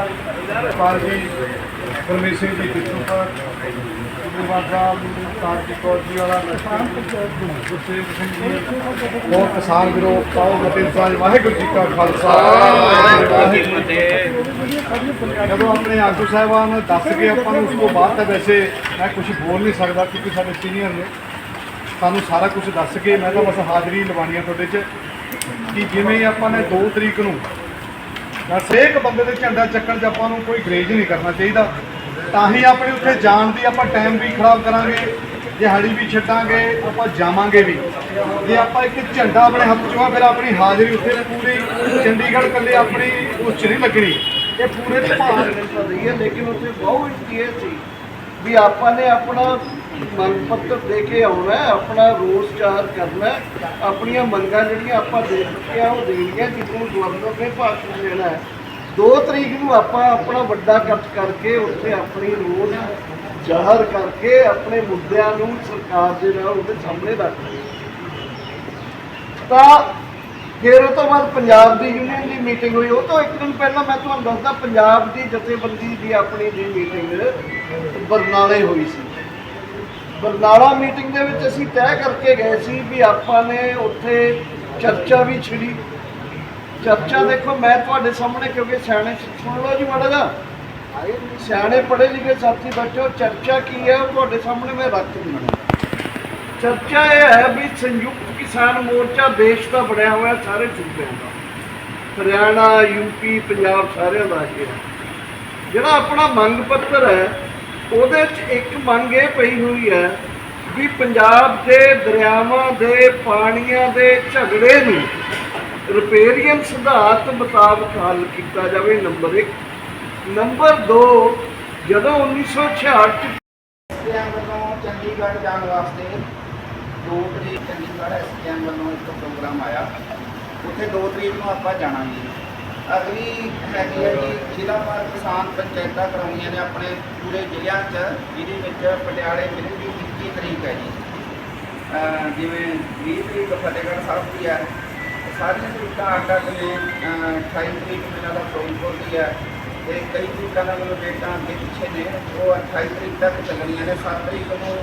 ਪਾਰਜੀ ਪਰਮੇਸ਼ਰ ਦੀ ਕਿਰਪਾ ਪਰ ਗੁਰਵਾਦਾ ਕਾਰਜੀ ਕੌਰ ਜੀ ਵਾਲਾ ਗੁਰਸੇਵ ਸਿੰਘ ਜੀ ਹੋਰ ਕਿਸਾਨ ਵੀਰੋ ਪਾਓ ਮਤੇ ਸਾਹਿਬ ਵਾਹਿਗੁਰੂ ਜੀ ਕਾ ਖਾਲਸਾ ਵਾਹਿਗੁਰੂ ਜੀ ਕੀ ਫਤਿਹ ਜਦੋਂ ਆਪਣੇ ਆਗੂ ਸਾਹਿਬਾਨ ਦੱਸ ਕੇ ਆਪਾਂ ਨੂੰ ਉਸ ਤੋਂ ਬਾਅਦ ਤਾਂ ਵੈਸੇ ਮੈਂ ਕੁਝ ਬੋਲ ਨਹੀਂ ਸਕਦਾ ਕਿਉਂਕਿ ਸਾਡੇ ਸੀਨੀਅਰ ਨੇ। ਸਾਨੂੰ ਸਾਰਾ ਕੁਝ ਦੱਸ ਕੇ ਮੈਂ ਤਾਂ ਬਸ ਹਾਜ਼ਰੀ ਲਵਾਉਣੀ ਆ ਤੁਹਾਡੇ 'ਚ ਕਿ ਜਿਵੇਂ ਆਪਾਂ ਨੇ 2 ਤਰੀਕ ਨੂੰ ਬਸ ਬੰਦੇ ਦੇ ਝੰਡਾ ਚੱਕਣ 'ਚ ਆਪਾਂ ਨੂੰ ਕੋਈ ਗਰੇਜ ਨਹੀਂ ਕਰਨਾ ਚਾਹੀਦਾ। ਤਾਂ ਹੀ ਆਪਣੇ ਉੱਥੇ ਜਾਣ ਦੀ ਆਪਾਂ ਟਾਈਮ ਵੀ ਖਰਾਬ ਕਰਾਂਗੇ, ਦਿਹਾੜੀ ਵੀ ਛੱਡਾਂਗੇ, ਆਪਾਂ ਜਾਵਾਂਗੇ ਵੀ। ਜੇ ਆਪਾਂ ਇੱਕ ਝੰਡਾ ਆਪਣੇ ਹੱਥ 'ਚੋਂ ਆ, ਫਿਰ ਆਪਣੀ ਹਾਜ਼ਰੀ ਉੱਥੇ ਪੂਰੀ ਚੰਡੀਗੜ੍ਹ ਕੱਲੇ ਆਪਣੀ ਉਸ 'ਚ ਨਹੀਂ ਲੱਗਣੀ। ਇਹ ਪੂਰੇ ਦੇ ਭਾਰ ਰਹੀ ਹੈ, ਲੇਕਿਨ ਉੱਥੇ ਬਹੁਤ ਕਲੀਅਰ ਸੀ ਵੀ ਆਪਾਂ ਨੇ ਆਪਣਾ ਮੰਗ ਪੱਤਰ ਦੇ ਕੇ ਆਉਣਾ ਆਪਣਾ ਰੋਸ ਜ਼ਾਹਰ ਕਰਨਾ ਆਪਣੀਆਂ ਮੰਗਾਂ ਜਿਹੜੀਆਂ ਆਪਾਂ ਦੇ ਚੁੱਕੇ ਆ, ਉਹ ਦੇਣੀਆਂ ਜਿੱਦੋਂ ਗਵਰਨਰ ਨੇ ਭਾਸ਼ਣ ਦੇਣਾ ਹੈ। 2 ਤਰੀਕ ਨੂੰ ਆਪਾਂ ਆਪਣਾ ਵੱਡਾ ਇਕੱਠ ਕਰਕੇ ਉੱਥੇ ਆਪਣੀ ਰੋਸ ਜ਼ਾਹਰ ਕਰਕੇ ਆਪਣੇ ਮੁੱਦਿਆਂ ਨੂੰ ਸਰਕਾਰ ਦੇ ਨਾਲ ਉਹਦੇ ਸਾਹਮਣੇ ਰੱਖਣਾ ਤਾਂ ਫਿਰ ਉਹ ਤੋਂ ਬਾਅਦ ਪੰਜਾਬ ਦੀ ਯੂਨੀਅਨ ਦੀ ਮੀਟਿੰਗ ਹੋਈ। ਉਹ ਤੋਂ ਇੱਕ ਦਿਨ ਪਹਿਲਾਂ ਮੈਂ ਤੁਹਾਨੂੰ ਦੱਸਦਾ, ਪੰਜਾਬ ਦੀ ਜਥੇਬੰਦੀ ਦੀ ਆਪਣੀ ਦੀ ਮੀਟਿੰਗ ਬਰਨਾਲੇ ਹੋਈ ਸੀ। ਬਰਨਾਲਾ ਮੀਟਿੰਗ ਦੇ ਵਿੱਚ ਅਸੀਂ ਤੈਅ ਕਰਕੇ ਗਏ ਸੀ ਵੀ ਆਪਾਂ ਨੇ ਉੱਥੇ ਚਰਚਾ ਵੀ ਛਿੜੀ। ਚਰਚਾ ਦੇਖੋ, ਮੈਂ ਤੁਹਾਡੇ ਸਾਹਮਣੇ ਕਿਉਂਕਿ ਸਿਆਣੇ ਸੁਣ ਲਓ ਜੀ ਮਾੜਾ ਜਿਹਾ। ਸਿਆਣੇ ਪੜ੍ਹੇ ਲਿਖੇ ਸਾਥੀ ਬੱਚੋ ਚਰਚਾ ਕੀ ਹੈ ਉਹ ਤੁਹਾਡੇ ਸਾਹਮਣੇ ਮੈਂ ਰੱਖ ਦਿੰਦਾ। ਚਰਚਾ ਇਹ ਹੈ ਵੀ ਸੰਯੁਕਤ ਕਿਸਾਨ ਮੋਰਚਾ ਦੇਸ਼ ਦਾ ਬਣਿਆ ਹੋਇਆ ਸਾਰੇ ਸੂਬਿਆਂ ਦਾ। ਹਰਿਆਣਾ ਯੂਪੀ ਪੰਜਾਬ ਸਾਰਿਆਂ ਦਾ ਇਹ ਹੈ। ਜਿਹੜਾ ਆਪਣਾ ਮੰਗ ਪੱਤਰ ਹੈ ਉਹਦੇ 'ਚ ਇੱਕ ਮੰਗ ਇਹ ਪਈ ਹੋਈ ਹੈ ਵੀ ਪੰਜਾਬ ਦੇ ਦਰਿਆਵਾਂ ਦੇ ਪਾਣੀਆਂ ਦੇ ਝਗੜੇ ਨੂੰ ਰਿਪੇਰੀਅਨ ਸਿਧਾਂਤ ਮੁਤਾਬਕ ਹੱਲ ਕੀਤਾ ਜਾਵੇ, ਨੰਬਰ 1 ਨੰਬਰ 2 ਜਦੋਂ 1966 'ਚ ਐਸਡੀਐਮ ਵੱਲੋਂ ਚੰਡੀਗੜ੍ਹ ਜਾਣ ਵਾਸਤੇ 2 ਤਰੀਕ ਚੰਡੀਗੜ੍ਹ ਐਸਡੀਐਮ ਵੱਲੋਂ ਇੱਕ ਪ੍ਰੋਗਰਾਮ ਆਇਆ। ਉੱਥੇ 2 ਤਰੀਕ ਨੂੰ ਆਪਾਂ ਜਾਣਾ ਜੀ ਅਗਲੀ ਹੈਗੀ ਹੈ ਜੀ, ਜ਼ਿਲ੍ਹਾ ਪਰ ਕਿਸਾਨ ਪੰਚਾਇਤਾਂ ਕਰਾਉਣੀਆਂ ਨੇ ਆਪਣੇ ਪੂਰੇ ਜ਼ਿਲ੍ਹਿਆਂ 'ਚ, ਜਿਹਦੇ ਵਿੱਚ ਪਟਿਆਲੇ ਜ਼ਿਲ੍ਹੇ ਦੀ 21 ਤਰੀਕ ਹੈ ਜੀ। ਜਿਵੇਂ 20 ਤਰੀਕ ਫਤਿਹਗੜ੍ਹ ਸਾਹਿਬ ਦੀ ਹੈ, ਸਾਰੀਆਂ ਤਰੀਕਾਂ ਅੱਡ ਅੱਡ ਨੇ ਅਹ 28 ਤਰੀਕ ਮੇਰਾ ਦਾ ਫਿਰੋਜ਼ਪੁਰ ਦੀ ਹੈ, ਤੇ ਕਈ ਤਰੀਕਾਂ ਦਾ ਮੈਨੂੰ ਡੇਟਾਂ ਅੱਗੇ ਪਿੱਛੇ ਨੇ, ਉਹ 28 ਤਰੀਕ ਤੱਕ ਚੱਲਣੀਆਂ ਨੇ 7 ਤਰੀਕ ਨੂੰ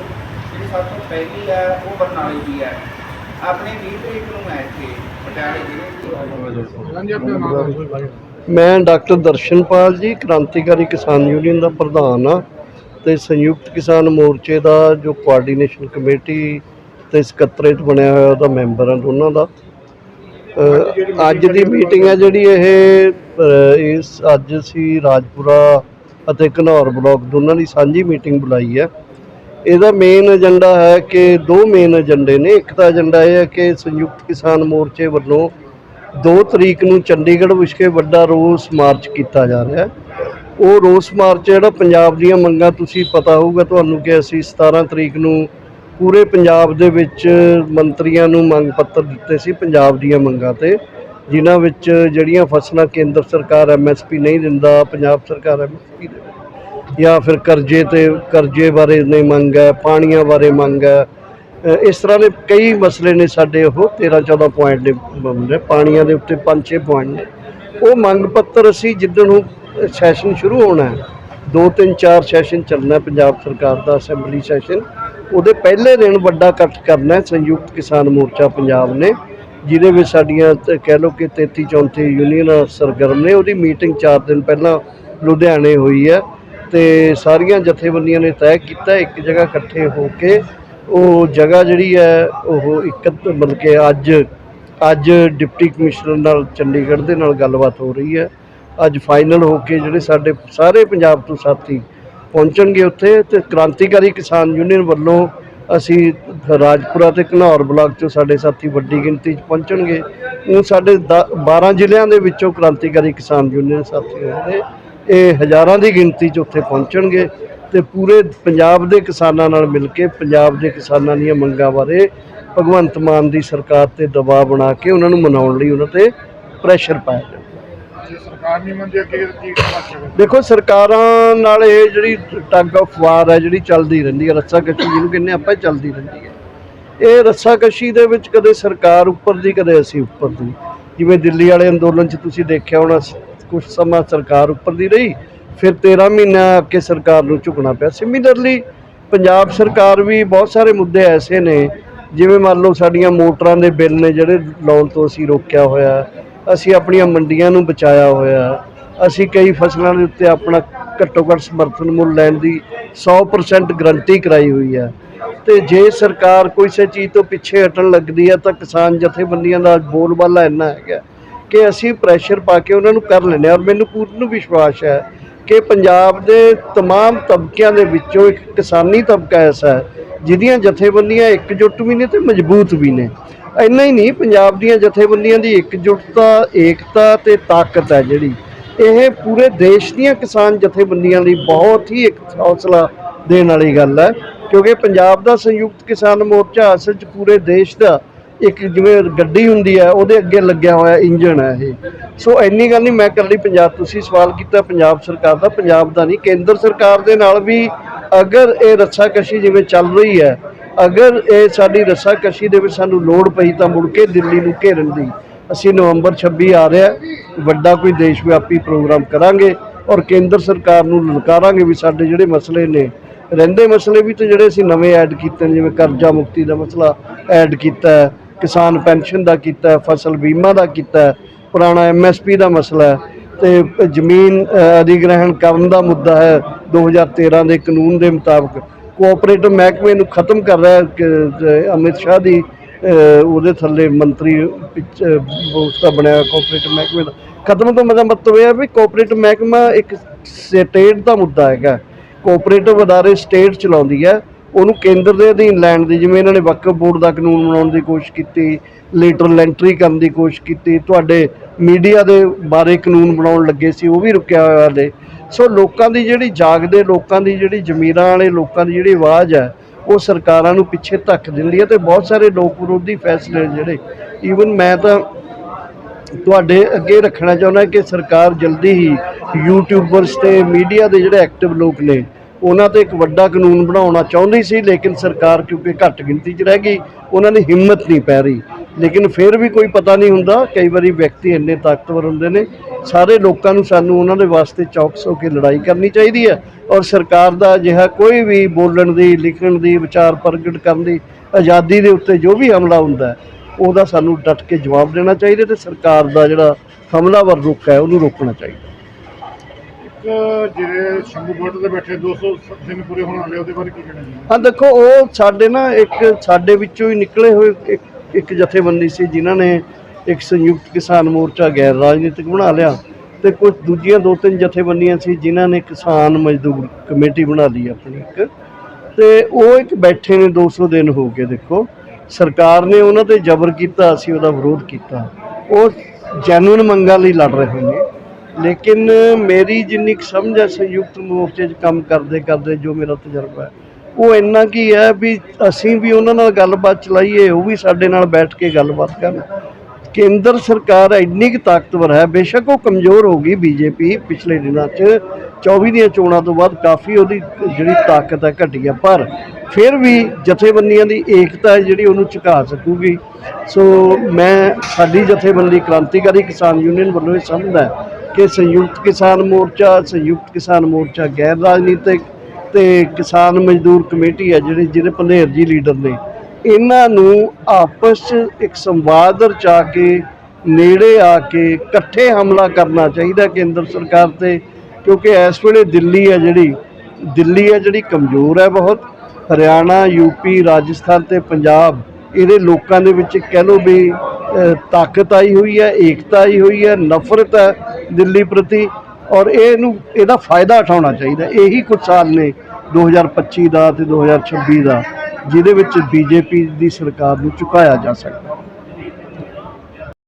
ਜਿਹੜੀ ਸਭ ਤੋਂ ਪਹਿਲੀ ਹੈ, ਉਹ ਬਰਨਾਲੇ ਦੀ ਹੈ। ਆਪਣੀ 20 ਤਰੀਕ ਨੂੰ ਹੈ ਇੱਥੇ ਪਟਿਆਲੇ ਜ਼ਿਲ੍ਹੇ ਦੀ ਹਾਂਜੀ ਆਪਣਾ ਨਾਮ ਦੱਸੋ ਜੀ ਭਾਈ। ਮੈਂ ਡਾਕਟਰ ਦਰਸ਼ਨਪਾਲ ਜੀ ਕ੍ਰਾਂਤੀਕਾਰੀ ਕਿਸਾਨ ਯੂਨੀਅਨ ਦਾ ਪ੍ਰਧਾਨ ਆ ਤੇ ਸੰਯੁਕਤ ਕਿਸਾਨ ਮੋਰਚੇ ਦਾ ਜੋ ਕੋਆਰਡੀਨੇਸ਼ਨ ਕਮੇਟੀ ਤੇ ਸਕੱਤਰੇਤ ਬਣਿਆ ਹੋਇਆ ਉਹਦਾ ਮੈਂਬਰ ਹਾਂ ਦੋਨਾਂ ਦਾ। ਅ, ਅੱਜ ਦੀ ਮੀਟਿੰਗ ਹੈ ਜਿਹੜੀ ਇਹ ਇਸ ਅੱਜ ਅਸੀਂ ਰਾਜਪੁਰਾ ਅਤੇ ਘਨੌਰ ਬਲਾਕ ਦੋਨਾਂ ਦੀ ਸਾਂਝੀ ਮੀਟਿੰਗ ਬੁਲਾਈ ਹੈ। ਇਹਦਾ ਮੇਨ ਏਜੰਡਾ ਹੈ ਕਿ ਦੋ ਮੇਨ ਏਜੰਡੇ ਨੇ। ਇੱਕ ਤਾਂ ਏਜੰਡਾ ਇਹ ਹੈ ਕਿ ਸੰਯੁਕਤ ਕਿਸਾਨ ਮੋਰਚੇ ਵੱਲੋਂ 2 ਤਰੀਕ ਨੂੰ ਚੰਡੀਗੜ੍ਹ ਵਿਖੇ ਵੱਡਾ ਰੋਸ ਮਾਰਚ ਕੀਤਾ ਜਾ ਰਿਹਾ ਹੈ। ਉਹ ਰੋਸ ਮਾਰਚ ਜਿਹੜਾ ਪੰਜਾਬ ਦੀਆਂ ਮੰਗਾਂ, ਤੁਸੀਂ ਪਤਾ ਹੋਊਗਾ ਤੁਹਾਨੂੰ ਕਿ ਅਸੀਂ 17 ਤਰੀਕ ਨੂੰ ਪੂਰੇ ਪੰਜਾਬ ਦੇ ਵਿੱਚ ਮੰਤਰੀਆਂ ਨੂੰ ਮੰਗ ਪੱਤਰ ਦਿੱਤੇ ਸੀ ਪੰਜਾਬ ਦੀਆਂ ਮੰਗਾਂ ਤੇ, ਜਿਨ੍ਹਾਂ ਵਿੱਚ ਜਿਹੜੀਆਂ ਫਸਲਾਂ ਕੇਂਦਰ ਸਰਕਾਰ ਐਮਐਸਪੀ ਨਹੀਂ ਦਿੰਦਾ, ਪੰਜਾਬ ਸਰਕਾਰ ਐਮਐਸਪੀ ਦੇ ਜਾਂ ਫਿਰ ਕਰਜ਼ੇ ਤੇ, ਕਰਜ਼ੇ ਬਾਰੇ ਨੇ ਮੰਗ ਹੈ, ਪਾਣੀਆਂ ਬਾਰੇ ਮੰਗ ਹੈ। ਇਸ ਤਰ੍ਹਾਂ ਦੇ ਕਈ ਮਸਲੇ ਨੇ ਸਾਡੇ ਉਹ 13 14 ਪੁਆਇੰਟ ਦੇ ਨੇ ਪਾਣੀਆਂ ਦੇ ਉੱਤੇ 5-6 ਪੁਆਇੰਟ ਨੇ। ਉਹ ਮੰਗ ਪੱਤਰ ਅਸੀਂ ਜਿੱਦਣ ਨੂੰ ਸੈਸ਼ਨ ਸ਼ੁਰੂ ਹੋਣਾ ਹੈ, ਦੋ ਤਿੰਨ ਚਾਰ ਸੈਸ਼ਨ ਚੱਲਣਾ ਪੰਜਾਬ ਸਰਕਾਰ ਦਾ ਅਸੈਂਬਲੀ ਸੈਸ਼ਨ ਉਹਦੇ ਪਹਿਲੇ ਦਿਨ ਵੱਡਾ ਇਕੱਠ ਕਰਨਾ ਸੰਯੁਕਤ ਕਿਸਾਨ ਮੋਰਚਾ ਪੰਜਾਬ ਨੇ, ਜਿਹਦੇ ਵਿੱਚ ਸਾਡੀਆਂ ਕਹਿ ਲਓ ਕਿ 33 34 ਯੂਨੀਅਨ ਸਰਗਰਮ ਨੇ, ਉਹਦੀ ਮੀਟਿੰਗ 4 ਦਿਨ ਪਹਿਲਾਂ ਲੁਧਿਆਣੇ ਹੋਈ ਹੈ। ਤੇ ਸਾਰੀਆਂ ਜਥੇਬੰਦੀਆਂ ਨੇ ਤੈਅ ਕੀਤਾ, ਇੱਕ ਜਗ੍ਹਾ ਇਕੱਠੇ ਹੋ ਕੇ ਉਹ ਜਗ੍ਹਾ ਜਿਹੜੀ ਹੈ, ਉਹ ਇੱਕ ਮਤਲਬ ਕਿ ਅੱਜ ਅੱਜ ਡਿਪਟੀ ਕਮਿਸ਼ਨਰ ਨਾਲ ਚੰਡੀਗੜ੍ਹ ਦੇ ਨਾਲ ਗੱਲਬਾਤ ਹੋ ਰਹੀ ਹੈ। ਅੱਜ ਫਾਈਨਲ ਹੋ ਕੇ ਜਿਹੜੇ ਸਾਡੇ ਸਾਰੇ ਪੰਜਾਬ ਤੋਂ ਸਾਥੀ ਪਹੁੰਚਣਗੇ ਉੱਥੇ ਤੇ ਕ੍ਰਾਂਤੀਕਾਰੀ ਕਿਸਾਨ ਯੂਨੀਅਨ ਵੱਲੋਂ ਅਸੀਂ ਰਾਜਪੁਰਾ ਤੇ ਘਨੌਰ ਬਲਾਕ ਚੋਂ ਸਾਡੇ ਸਾਥੀ ਵੱਡੀ ਗਿਣਤੀ 'ਚ ਪਹੁੰਚਣਗੇ। ਉਹ ਸਾਡੇ ਦ- 12 ਜ਼ਿਲ੍ਹਿਆਂ ਦੇ ਵਿੱਚੋਂ ਕ੍ਰਾਂਤੀਕਾਰੀ ਕਿਸਾਨ ਯੂਨੀਅਨ ਸਾਥੀ ਹੋਣਗੇ। ਇਹ ਹਜ਼ਾਰਾਂ ਦੀ ਗਿਣਤੀ 'ਚ ਉੱਥੇ ਪਹੁੰਚਣਗੇ ਤੇ ਪੂਰੇ ਪੰਜਾਬ ਦੇ ਕਿਸਾਨਾਂ ਨਾਲ ਮਿਲ ਕੇ ਪੰਜਾਬ ਦੇ ਕਿਸਾਨਾਂ ਦੀਆਂ ਮੰਗਾਂ ਬਾਰੇ ਭਗਵੰਤ ਮਾਨ ਦੀ ਸਰਕਾਰ ਤੇ ਦਬਾਅ ਬਣਾ ਕੇ ਉਹਨਾਂ ਨੂੰ ਮਨਾਉਣ ਲਈ ਉਹਨਾਂ ਤੇ ਪ੍ਰੈਸ਼ਰ ਪਾਇਆ ਜਾਵੇ ਜੇ ਸਰਕਾਰ ਨਹੀਂ ਮੰਨਦੀ ਅੱਗੇ ਕੀ ਕਰਨਾ ਦੇਖੋ ਸਰਕਾਰਾਂ ਨਾਲ ਇਹ ਜਿਹੜੀ ਟੱਗ ਆਫ ਵਾਰ ਹੈ ਜਿਹੜੀ ਚੱਲਦੀ ਰਹਿੰਦੀ ਹੈ ਰੱਸਾਕਸ਼ੀ ਜਿਹਨੂੰ ਕਹਿੰਦੇ ਆਪਾਂ ਚੱਲਦੀ ਰਹਿੰਦੀ ਹੈ। ਇਹ ਰੱਸਾਕਸ਼ੀ ਦੇ ਵਿੱਚ ਕਦੇ ਸਰਕਾਰ ਉੱਪਰ ਦੀ ਕਦੇ ਅਸੀਂ ਉੱਪਰ ਦੀ। ਜਿਵੇਂ ਦਿੱਲੀ ਵਾਲੇ ਅੰਦੋਲਨ 'ਚ ਤੁਸੀਂ ਦੇਖਿਆ ਹੋਣਾ ਕੁਝ ਸਮਾਂ ਸਰਕਾਰ ਉੱਪਰ ਦੀ ਰਹੀ, ਫਿਰ 13 ਮਹੀਨਾ ਅੱਗੇ ਸਰਕਾਰ ਨੂੰ ਝੁਕਣਾ ਪਿਆ। ਸਿਮਿਲਰਲੀ ਪੰਜਾਬ ਸਰਕਾਰ ਵੀ ਬਹੁਤ ਸਾਰੇ ਮੁੱਦੇ ਐਸੇ ਨੇ, ਜਿਵੇਂ ਮੰਨ ਲਓ ਸਾਡੀਆਂ ਮੋਟਰਾਂ ਦੇ ਬਿੱਲ ਨੇ ਜਿਹੜੇ ਲਾਉਣ ਤੋਂ ਅਸੀਂ ਰੋਕਿਆ ਹੋਇਆ, ਅਸੀਂ ਆਪਣੀਆਂ ਮੰਡੀਆਂ ਨੂੰ ਬਚਾਇਆ ਹੋਇਆ, ਅਸੀਂ ਕਈ ਫਸਲਾਂ ਦੇ ਉੱਤੇ ਆਪਣਾ ਘੱਟੋ ਘੱਟ ਸਮਰਥਨ ਮੁੱਲ ਲੈਣ ਦੀ 100% ਗਰੰਟੀ ਕਰਾਈ ਹੋਈ ਹੈ। ਤੇ ਜੇ ਸਰਕਾਰ ਕੋਈ ਸੇ ਚੀਜ਼ ਤੋਂ ਪਿੱਛੇ ਹਟਣ ਲੱਗਦੀ ਹੈ ਤਾਂ ਕਿਸਾਨ ਜਥੇਬੰਦੀਆਂ ਦਾ ਬੋਲਬਾਲਾ ਇੰਨਾ ਹੈਗਾ। ਕਿ ਅਸੀਂ ਪ੍ਰੈਸ਼ਰ ਪਾ ਕੇ ਉਹਨਾਂ ਨੂੰ ਕਰ ਲੈਂਦੇ ਹਾਂ ਔਰ ਮੈਨੂੰ ਪੂਰਨ ਵਿਸ਼ਵਾਸ ਹੈ ਕਿ ਪੰਜਾਬ ਦੇ तमाम ਤਬਕਿਆਂ ਦੇ ਵਿੱਚੋਂ ਇੱਕ ਕਿਸਾਨੀ ਤਬਕਾ ਐਸਾ ਹੈ ਜਿਹਦੀਆਂ ਜਥੇਬੰਦੀਆਂ ਇਕਜੁੱਟ ਵੀ ਨੇ ਤੇ ਮਜ਼ਬੂਤ ਵੀ ਨੇ ਇੰਨਾ ਹੀ ਨਹੀਂ ਪੰਜਾਬ ਦੀਆਂ ਜਥੇਬੰਦੀਆਂ ਦੀ ਇਕਜੁੱਟਤਾ ਏਕਤਾ ਤੇ ਤਾਕਤ ਹੈ ਜਿਹੜੀ ਇਹ ਪੂਰੇ ਦੇਸ਼ ਦੀਆਂ ਕਿਸਾਨ ਜਥੇਬੰਦੀਆਂ ਲਈ ਬਹੁਤ ਹੀ ਇੱਕ ਹੌਸਲਾ ਦੇਣ ਵਾਲੀ ਗੱਲ ਹੈ ਕਿਉਂਕਿ ਪੰਜਾਬ ਦਾ ਸੰਯੁਕਤ ਕਿਸਾਨ ਮੋਰਚਾ ਅਸਲ 'ਚ ਪੂਰੇ ਦੇਸ਼ ਦਾ ਇੱਕ ਜਿਵੇਂ ਗੱਡੀ ਹੁੰਦੀ ਹੈ, ਉਹਦੇ ਅੱਗੇ ਲੱਗਿਆ ਹੋਇਆ ਇੰਜਣ ਹੈ ਇਹ। ਸੋ ਇੰਨੀ ਗੱਲ ਨਹੀਂ, ਮੈਂ ਕਰ ਲਈ ਪੰਜਾਬ, ਤੁਸੀਂ ਸਵਾਲ ਕੀਤਾ ਪੰਜਾਬ ਸਰਕਾਰ ਦਾ। ਪੰਜਾਬ ਦਾ ਨਹੀਂ, ਕੇਂਦਰ ਸਰਕਾਰ ਦੇ ਨਾਲ ਵੀ ਅਗਰ ਇਹ ਰੱਸਾਕਸ਼ੀ ਜਿਵੇਂ ਚੱਲ ਰਹੀ ਹੈ, ਅਗਰ ਇਹ ਸਾਡੀ ਰੱਸਾਕਸ਼ੀ ਦੇ ਵਿੱਚ ਸਾਨੂੰ ਲੋੜ ਪਈ ਤਾਂ ਮੁੜ ਕੇ ਦਿੱਲੀ ਨੂੰ ਘੇਰਨ ਦੀ। ਅਸੀਂ ਨਵੰਬਰ 26 ਆ ਰਿਹਾ ਵੱਡਾ ਕੋਈ ਦੇਸ਼ ਵਿਆਪੀ ਪ੍ਰੋਗਰਾਮ ਕਰਾਂਗੇ ਔਰ ਕੇਂਦਰ ਸਰਕਾਰ ਨੂੰ ਲਲਕਾਰਾਂਗੇ ਵੀ ਸਾਡੇ ਜਿਹੜੇ ਮਸਲੇ ਨੇ, ਰਹਿੰਦੇ ਮਸਲੇ ਵੀ ਤੇ ਜਿਹੜੇ ਅਸੀਂ ਨਵੇਂ ਐਡ ਕੀਤੇ ਨੇ, ਜਿਵੇਂ ਕਰਜ਼ਾ ਮੁਕਤੀ ਦਾ ਮਸਲਾ ਐਡ ਕੀਤਾ ਹੈ ਕਿਸਾਨ ਪੈਨਸ਼ਨ ਦਾ ਕੀਤਾ ਹੈ, ਫਸਲ ਬੀਮਾ ਦਾ ਕੀਤਾ ਹੈ, ਪੁਰਾਣਾ ਐਮਐਸਪੀ ਦਾ ਮਸਲਾ ਹੈ ਤੇ ਜ਼ਮੀਨ ਅਧਿਗ੍ਰਹਿਣ ਕਰਨ ਦਾ ਮੁੱਦਾ ਹੈ 2013 ਦੇ ਕਾਨੂੰਨ ਦੇ ਮੁਤਾਬਕ। ਕੋਆਪਰੇਟਿਵ ਮਹਿਕਮੇ ਨੂੰ ਖਤਮ ਕਰ ਰਿਹਾ ਅਮਿਤ ਸ਼ਾਹ ਦੀ ਉਹਦੇ ਥੱਲੇ ਮੰਤਰੀ ਉਸਦਾ ਬਣਿਆ ਕੋਆਪਰੇਟਿਵ ਮਹਿਕਮੇ ਦਾ। ਖਤਮ ਤੋਂ ਮੇਰਾ ਮਤਲਬ ਇਹ ਹੈ ਵੀ ਕੋਆਪਰੇਟਿਵ ਮਹਿਕਮਾ ਇੱਕ ਸਟੇਟ ਦਾ ਮੁੱਦਾ ਹੈਗਾ। ਕੋਆਪਰੇਟਿਵ ਅਦਾਰੇ ਸਟੇਟ ਚਲਾਉਂਦੀ ਹੈ। ਉਹਨੂੰ ਕੇਂਦਰ ਦੇ ਅਧੀਨ ਲੈਣ ਦੀ, ਜਿਵੇਂ ਇਹਨਾਂ ਨੇ ਵਕਫ ਬੋਰਡ ਦਾ ਕਾਨੂੰਨ ਬਣਾਉਣ ਦੀ ਕੋਸ਼ਿਸ਼ ਕੀਤੀ ਲੇਟਰਲ ਲੈਂਟਰੀ ਕਰਨ ਦੀ ਕੋਸ਼ਿਸ਼ ਕੀਤੀ, ਤੁਹਾਡੇ ਮੀਡੀਆ ਦੇ ਬਾਰੇ ਕਾਨੂੰਨ ਬਣਾਉਣ ਲੱਗੇ ਸੀ, ਉਹ ਵੀ ਰੁਕਿਆ ਹੋਇਆ ਨੇ ਸੋ ਲੋਕਾਂ ਦੀ ਜਿਹੜੀ ਜਾਗਦੇ, ਲੋਕਾਂ ਦੀ ਜਿਹੜੀ ਜ਼ਮੀਰਾਂ ਵਾਲੇ, ਲੋਕਾਂ ਦੀ ਜਿਹੜੀ ਆਵਾਜ਼ ਹੈ, ਉਹ ਸਰਕਾਰਾਂ ਨੂੰ ਪਿੱਛੇ ਧੱਕ ਦਿੰਦੀ ਹੈ ਤੇ ਬਹੁਤ ਸਾਰੇ ਲੋਕ ਵਿਰੋਧੀ ਫੈਸਲੇ ਨੇ ਜਿਹੜੇ ਈਵਨ ਮੈਂ ਤਾਂ ਤੁਹਾਡੇ ਅੱਗੇ ਰੱਖਣਾ ਚਾਹੁੰਦਾ ਕਿ ਸਰਕਾਰ ਜਲਦੀ ਹੀ ਯੂਟਿਊਬਰਸ ਤੇ ਮੀਡੀਆ ਦੇ ਜਿਹੜੇ ਐਕਟਿਵ ਲੋਕ ਨੇ ਉਹਨਾਂ ਤੇ ਇੱਕ ਵੱਡਾ ਕਾਨੂੰਨ ਬਣਾਉਣਾ ਚਾਹੁੰਦੀ ਸੀ, ਲੇਕਿਨ ਸਰਕਾਰ ਕਿਉਂਕਿ ਘੱਟ ਗਿਣਤੀ 'ਚ ਰਹਿ ਗਈ, ਉਹਨਾਂ ਦੀ ਹਿੰਮਤ ਨਹੀਂ ਪੈ ਰਹੀ। ਲੇਕਿਨ ਫਿਰ ਵੀ ਕੋਈ ਪਤਾ ਨਹੀਂ ਹੁੰਦਾ, ਕਈ ਵਾਰੀ ਵਿਅਕਤੀ ਇੰਨੇ ਤਾਕਤਵਰ ਹੁੰਦੇ ਨੇ, ਸਾਰੇ ਲੋਕਾਂ ਨੂੰ ਸਾਨੂੰ ਉਹਨਾਂ ਦੇ ਵਾਸਤੇ ਚੌਕਸ ਹੋ ਕੇ ਲੜਾਈ ਕਰਨੀ ਚਾਹੀਦੀ ਹੈ ਔਰ ਸਰਕਾਰ ਦਾ ਅਜਿਹਾ ਕੋਈ ਵੀ ਬੋਲਣ ਦੀ, ਲਿਖਣ ਦੀ, ਵਿਚਾਰ ਪ੍ਰਗਟ ਕਰਨ ਦੀ, ਆਜ਼ਾਦੀ ਦੇ ਉੱਤੇ ਜੋ ਵੀ ਹਮਲਾ ਹੁੰਦਾ, ਉਹਦਾ ਸਾਨੂੰ ਡਟ ਕੇ ਜਵਾਬ ਦੇਣਾ ਚਾਹੀਦਾ ਤੇ ਸਰਕਾਰ ਦਾ ਜਿਹੜਾ ਹਮਲਾਵਰ ਰੁਖ ਹੈ, ਉਹਨੂੰ ਰੋਕਣਾ ਚਾਹੀਦਾ। ਜਿਹੜੇ ਸ਼ੰਭੂ ਬਾਰਡਰ ਤੇ ਬੈਠੇ 200 ਦਿਨ ਪੂਰੇ ਹੋਣ ਵਾਲੇ, ਉਹਦੇ ਬਾਰੇ ਕੀ ਕਹਿਣਾ ਜੀ? ਹਾਂ, ਦੇਖੋ, ਉਹ ਸਾਡੇ ਨਾ ਇੱਕ, ਸਾਡੇ ਵਿੱਚੋਂ ਹੀ ਨਿਕਲੇ ਹੋਏ ਇੱਕ ਇੱਕ ਜਥੇਬੰਦੀ ਸੀ, ਜਿਨ੍ਹਾਂ ਨੇ ਇੱਕ ਸੰਯੁਕਤ ਕਿਸਾਨ ਮੋਰਚਾ ਗੈਰ ਰਾਜਨੀਤਿਕ ਬਣਾ ਲਿਆ ਤੇ ਕੁਝ ਦੂਜੀਆਂ ਦੋ ਤਿੰਨ ਜਥੇਬੰਦੀਆਂ ਸੀ, ਜਿਨ੍ਹਾਂ ਨੇ ਕਿਸਾਨ ਮਜ਼ਦੂਰ ਕਮੇਟੀ ਬਣਾ ਲਈ ਆਪਣੀ ਇੱਕ। ਤੇ ਉਹ ਇੱਕ ਬੈਠੇ ਨੇ 200 ਦਿਨ ਹੋ ਗਏ, ਦੇਖੋ। ਸਰਕਾਰ ਨੇ ਉਹਨਾਂ ਤੇ ਜ਼ਬਰ ਕੀਤਾ, ਅਸੀਂ ਉਹਦਾ ਵਿਰੋਧ ਕੀਤਾ। ਉਹ ਜੈਨੂਇਨ ਮੰਗਾਂ ਲਈ ਲੜ ਰਹੇ ਨੇ। ਲੇਕਿਨ ਮੇਰੀ ਜਿੰਨੀ ਕੁ ਸਮਝ ਹੈ ਸੰਯੁਕਤ ਮੋਰਚੇ 'ਚ ਕੰਮ ਕਰਦੇ ਕਰਦੇ ਜੋ ਮੇਰਾ ਤਜਰਬਾ ਹੈ, ਉਹ ਇੰਨਾ ਕੀ ਹੈ ਵੀ ਅਸੀਂ ਵੀ ਉਹਨਾਂ ਨਾਲ ਗੱਲਬਾਤ ਚਲਾਈਏ, ਉਹ ਵੀ ਸਾਡੇ ਨਾਲ ਬੈਠ ਕੇ ਗੱਲਬਾਤ ਕਰਨ। ਕੇਂਦਰ ਸਰਕਾਰ ਇੰਨੀ ਕੁ ਤਾਕਤਵਰ ਹੈ, ਬੇਸ਼ੱਕ ਉਹ ਕਮਜ਼ੋਰ ਹੋ ਗਈ ਬੀਜੇਪੀ ਪਿਛਲੇ ਦਿਨਾਂ 'ਚ 24 ਦੀਆਂ ਚੋਣਾਂ ਤੋਂ ਬਾਅਦ ਕਾਫੀ ਉਹਦੀ ਜਿਹੜੀ ਤਾਕਤ ਹੈ ਘਟੀ ਹੈ, ਪਰ ਫਿਰ ਵੀ ਜਥੇਬੰਦੀਆਂ ਦੀ ਏਕਤਾ ਹੈ ਜਿਹੜੀ ਉਹਨੂੰ ਝੁਕਾ ਸਕੂਗੀ। ਸੋ ਮੈਂ ਸਾਡੀ ਜਥੇਬੰਦੀ ਕ੍ਰਾਂਤੀਕਾਰੀ ਕਿਸਾਨ ਯੂਨੀਅਨ ਵੱਲੋਂ ਇਹ ਸਮਝਦਾ ਕਿ ਸੰਯੁਕਤ ਕਿਸਾਨ ਮੋਰਚਾ, ਸੰਯੁਕਤ ਕਿਸਾਨ ਮੋਰਚਾ ਗੈਰ ਰਾਜਨੀਤਿਕ ਤੇ ਕਿਸਾਨ ਮਜ਼ਦੂਰ ਕਮੇਟੀ ਹੈ ਜਿਹੜੇ, ਜਿਹਦੇ ਪੰਧੇਰ ਜੀ ਲੀਡਰ ਨੇ। ਇਹਨਾਂ ਨੂੰ ਆਪਸ 'ਚ ਇੱਕ ਸੰਵਾਦ ਰਚਾ ਕੇ, ਨੇੜੇ ਆ ਕੇ ਇਕੱਠੇ ਹਮਲਾ ਕਰਨਾ ਚਾਹੀਦਾ ਕੇਂਦਰ ਸਰਕਾਰ ਤੇ, ਕਿਉਂਕਿ ਇਸ ਵੇਲੇ ਦਿੱਲੀ ਹੈ ਜਿਹੜੀ, ਦਿੱਲੀ ਹੈ ਜਿਹੜੀ ਕਮਜ਼ੋਰ ਹੈ ਬਹੁਤ। ਹਰਿਆਣਾ ਯੂਪੀ ਰਾਜਸਥਾਨ ਤੇ ਪੰਜਾਬ, ਇਹਦੇ ਲੋਕਾਂ ਦੇ ਵਿੱਚ ਕਹਿ ਲਓ ਵੀ ਤਾਕਤ ਆਈ ਹੋਈ ਹੈ, ਏਕਤਾ ਆਈ ਹੋਈ ਹੈ, ਨਫ਼ਰਤ ਹੈ। ਦਿੱਲੀ ਪ੍ਰਤੀ ਔਰ ਇਹਨੂੰ, ਇਹਦਾ ਫਾਇਦਾ ਉਠਾਉਣਾ ਚਾਹੀਦਾ। ਇਹੀ ਕੁਝ ਸਾਲ ਨੇ 2025 ਦਾ ਤੇ 2026 ਦਾ, ਜਿਹਦੇ ਵਿੱਚ ਬੀਜੇਪੀ ਦੀ ਸਰਕਾਰ ਨੂੰ ਚੁਕਾਇਆ ਜਾ ਸਕਦਾ।